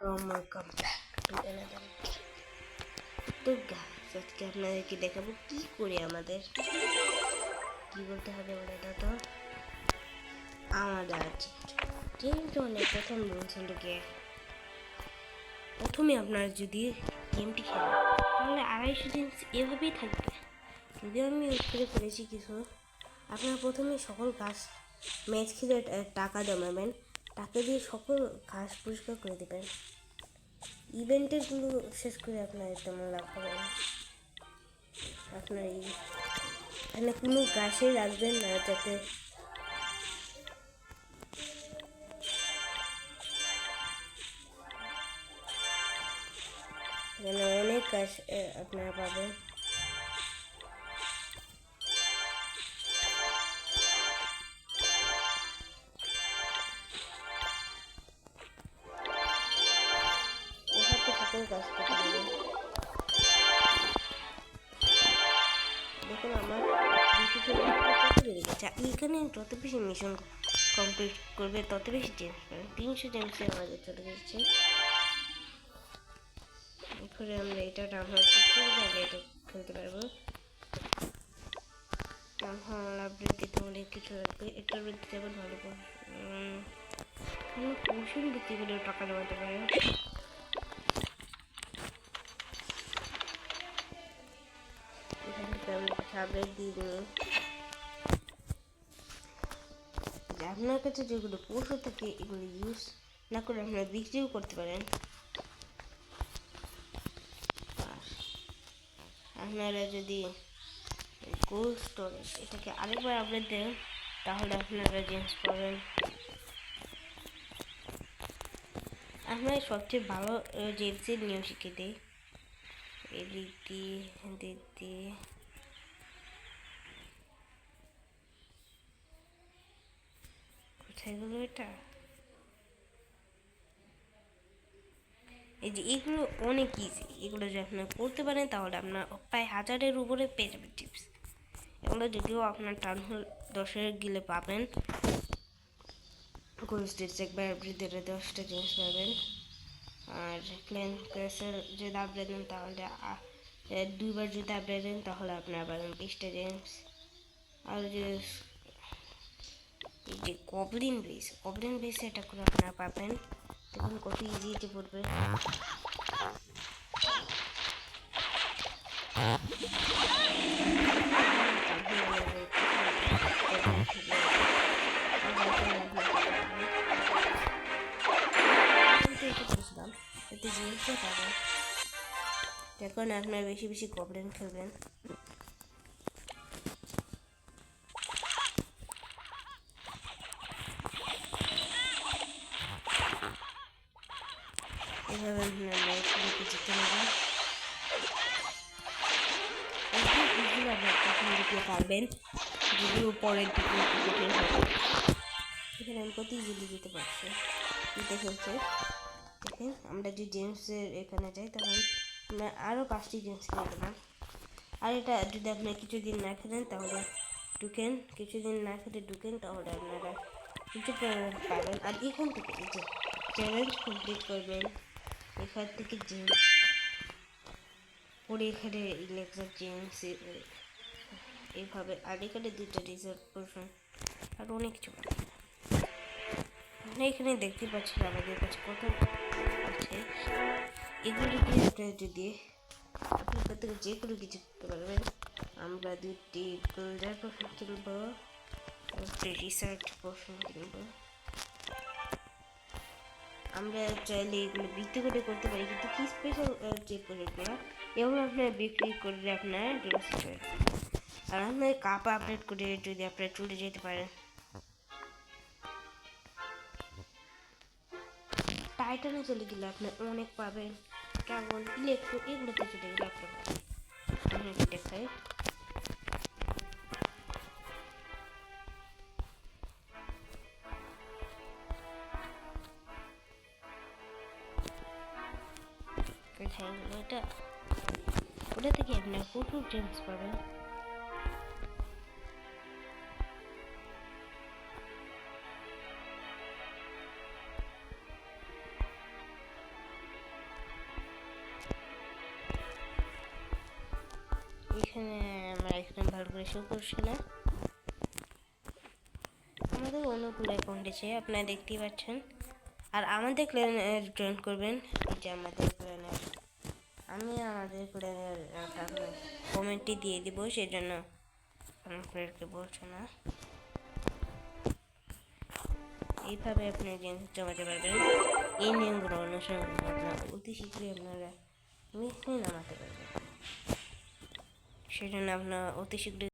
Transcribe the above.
from welcome back to another তো গাছ আজকে আপনাদেরকে দেখাবো কি করে আমাদের কি বলতে হবে এটা তো আমাদের আছে যেহেতু অনেক প্রথম হলো গিয়ে প্রথমে আপনারা যদি গেমটি খেলেন, তাহলে আড়াইশো দিন এভাবেই থাকবে। যদিও আমি উপরে করেছি কিছু, আপনারা প্রথমে সকল গাছ ম্যাচ খেলে টাকা জমাবেন। টাকা দিয়ে সকল ঘাস পরিষ্কার করে দেবেন। ইভেন্টের ইভেন্টেরগুলো শেষ করে আপনার তেমন লাভ হবে না। আপনার এই এখানে কোনো গাছে রাখবেন না যাতে এখানে অনেক গাছ আপনারা পাবেন। এসব সকল গাছ দেখুন আমার দুশো বেড়ে এখানে যত বেশি মিশন কমপ্লিট করবে তত বেশি জেমস পাবেন তিনশো জেমসে আমাদের চলে গেছে এরপরে আমরা এটা ডাউনলোড আমরা এটা খেলতে পারব ডাউনলোড আপডেট হলে কিছু লাগবে এটার বৃদ্ধি যেমন ভালো কৌশল বিক্রি করে টাকা জমাতে পারে আমি দেবো। যে আপনার কাছে যেগুলো পশু থাকে, এগুলো ইউজ না করে আপনারা বিক্রিও করতে পারেন। আপনারা যদি গোল্ড স্টোরেজ এটাকে আরেকবার আপডেট দেন, তাহলে আপনারা জিনিস পাবেন। আপনারা সবচেয়ে ভালো জেমসের নিয়ম শিখে দিই। এদিক দিয়ে এদিক দিয়ে। কোথায় এটা এই যে এগুলো অনেক ইজি এগুলো যদি আপনার করতে পারেন, তাহলে আপনার প্রায় হাজারের উপরে পেয়ে যাবেন টিপস এগুলো যদিও আপনার টান দশের গিলে পাবেন। কোন স্টেজ একবার দশটা জিনিস পাবেন। আর প্লেন ক্রেসের যদি আপডেট দেন তাহলে দুইবার যদি আপডেট দেন তাহলে আপনার পাবেন বিশটা জেমস আর যে এই যে কবলিন বেস কবলিন বেস এটা করে আপনারা পাবেন। দেখুন কত ইজি যে পড়বে। এখন আপনার বেশি বেশি কবলেন খেলবেন। এভাবে আপনার নেবেন একদম ইজি আপনার প্রথম দিকে পারবেন যদিও পরের দিকে কঠিন হবে এখানে আমি কত ইজিলি যেতে পারছি জিতে ফেলছে দেখেন আমরা যে জেমসের এখানে যাই তখন আরও পাঁচটি জেমস দেবেন আর এটা যদি আপনি কিছুদিন না খেলেন তাহলে ঢুকেন কিছুদিন না খেলে ঢুকেন তাহলে আপনারা কিছু পাবেন আর এখান থেকে চ্যালেঞ্জ কমপ্লিট করবেন এখান থেকে জেমস পরে এখানে ইলেকট্রিক জেমস এইভাবে আর এখানে দুটো রিজার্ভ পোর্শন আর অনেক কিছু আমরা এখানে দেখতে পাচ্ছি আমাদের কাছে কত আছে। এগুলো দিয়ে আপনারা যদি আপনার থেকে যে কোনো কিছু করতে পারবেন, আমরা দুটি গোল্ডার পোর্শন কিনবো একটি রিসার্চ পোর্শন কিনবো আমরা চাইলে এগুলো বিক্রি করে করতে পারি, কিন্তু কি স্পেশাল যে প্রোডাক্টগুলো এগুলো আপনারা বিক্রি করলে আপনার আর আপনার কাপ আপডেট করে যদি আপনারা চলে যেতে পারেন। টাইটানে চলে গেলে আপনার অনেক পাবেন। কেমন? ইলেকট্রো এগুলোতে চলে গেলে আপনার সাইজগুলো এটা ওটা থেকে আপনার প্রচুর গেমস পাবেন এখানে আমরা এখানে ভালো করে শো করছে না। আমাদের অনেকগুলো অ্যাকাউন্ট আছে আপনারা দেখতেই পাচ্ছেন। আর আমাদের ক্ল্যানে জয়েন করবেন। যে আমাদের ক্ল্যানের আমি আমাদের ক্ল্যানের কমেন্টটি দিয়ে দিব, সেজন্য আপনাদেরকে বলছো না। এইভাবে আপনি গেমস জমাতে পারবেন। এই নিয়মগুলো অনুসরণ অতি শীঘ্রই আপনারা মিশিয়ে নামাতে পারবেন। সেজন্য আপনার অতি শীঘ্রই